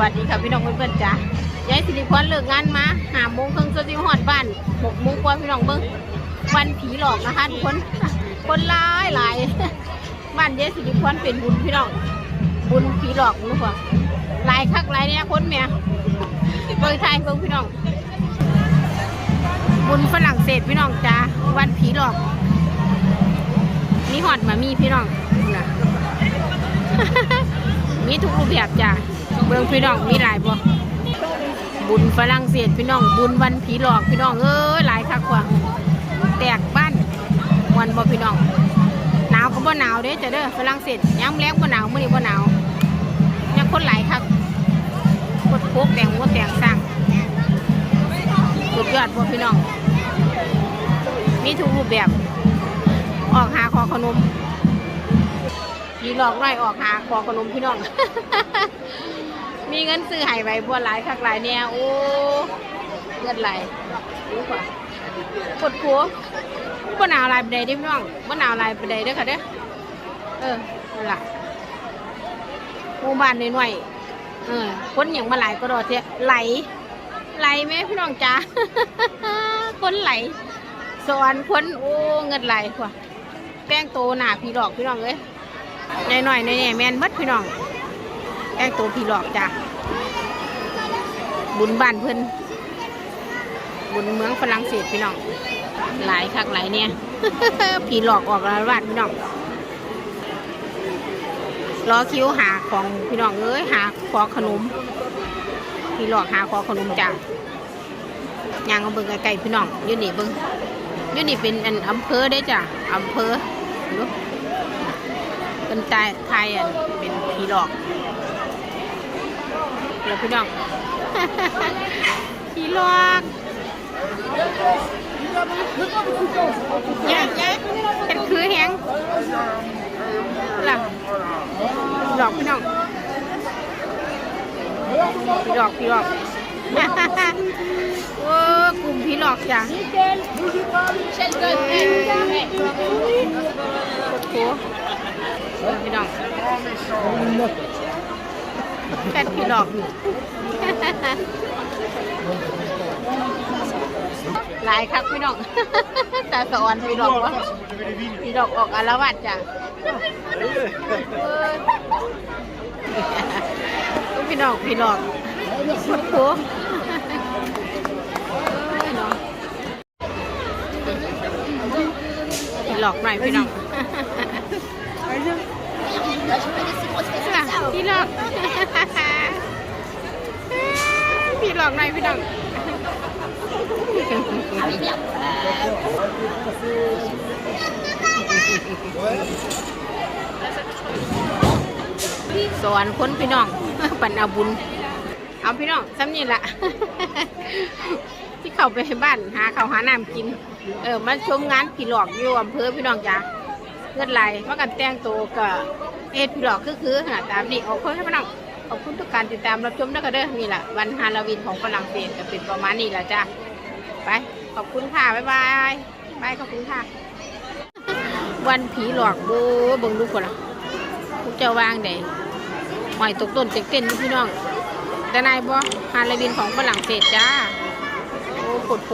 วัสดีค่ะพี่น้องเพื่อนๆจ้ะยายสิริพรเลิกงานมาหาโมงครึ่งจนที่หอดบ้านหกโมงกว่าพี่น้องเบิ้งวันผีหลอกนะคะทุกคนคนหลายหลายบ้านยายสิริพรเป็นบุญพี่น้องบุญผีหลอกรู้ป่ะหลายคักหลายเนี่ยคนเมียเบิ้งไทยเบิ้งพี่น้อง บุญฝรั่งเศสพี่น้องจ้าวันผีหลอก มีหอดมามีพี่น้องนะมีทุกรูปแบบจ้ะ เบืองพี่น้องมีหลายบ่บุญฝรั่งเศสพี่น้องบุญวันผีหลอกพี่น้องเอ้ยหลายคักกว่าแตกบ้านวันบ่พี่น้องหนาวก็บ่หนาวเด้จ้ะเด้อฝรั่งเศสย้ำแรงบ่หนาวมื้อนี้บ่หนาวยังคนหลายคักกดโคกแต่งหัวแต่งสร้างสุดยอดบ่พี่น้อง มีทุกรูปแบบ ออกหาขอขนมยีหลอกน้อออกหาขอขนมพี่น้อง มีเงินซื้อให้ไว้บัวหลายคักหลายเนี่ยโอ้เงินไหลรู้ป่ะกดขัวบ่หนาวหลายประเดเด้พี่น้องบ่หนาวหลายประเดเด้อค่ะเด้อเออนั่นล่ะหมู่บ้านน้อยๆเออคนอย่างมาหลายก็ดอเทะไหล ไหลไหมพี่น้องจ้าคนไหลสอนคนโอ้เงินไหลกว่าแป้งโตหนาพี่หลอกพี่น้องเอ้ยใหญ่หน่อยในแน่แมนเบิดพี่น้อง แป้งโตพี่หลอกจ้ะ บุญบ้านเพิ่นบุญเมืองฝรั่งเศสพี่น้อง หลายคักหลายเนี่ยพี่หลอกออกระบาดพี่น้อง รอคิวหาของพี่น้องเอ้ยหาขอขนมพี่หลอกหาขอขนมจ้ะยางเอาเบิ่งไกลๆพี่น้องยืนนี่เบิ่งยูนี่เป็นอันอำเภอได้จ้ะอำเภอรู้เป็นใจไทยอันเป็นผีหลอก แล้วพี่น้องผีหลอกเนี่ยเป็นคือแหงล่ะหลอกพี่น้องผีหลอกผีหลอกโอ้กลุ่มผีหลอกจ้ะโอ้โหพี่น้อง แฟนพี่หลอกหลายครับพี่น้องตาสอนพี่หลอกวะพี่หลอกออกอารวาสจ้ะพี่น้องพี่หลอกโอ้โหเอ้ยเนาะพี่หลอกหน่อยพี่น้อง พี่หลอก พี่หลอกหน่อยพี่น้องสอนคนพี่น้องปันเอาบุญ เอาพี่น้องซ้ำนี่ละที่เขาไปบ้านหาเขาหาน้ำกิน เออมาชมงานผีหลอกอยู่อำเภอพี่น้องจ้า เงินไหลมากันแต่งตัวกับเอ็ดผีหลอกคือคือหาตามนี่เอาคนให้พี่น้องขอบคุณทุกการติดตามรับชมนะคะเด้อนี่แหละวันฮาโลวีนของฝรั่งเศสจะเป็นประมาณนี้แหละจ้าไปขอบคุณค่ะบ๊ายบายบายขอบคุณค่ะ วันผีหลอกโบ้เบิ่งลูกคนละพวกเจ้าวางไหนหอยตกต้นเต็กเต้นพี่น้องแต่นายบ่ฮาโลวีนของฝรั่งเศสจ้าโอ้ปวดโผ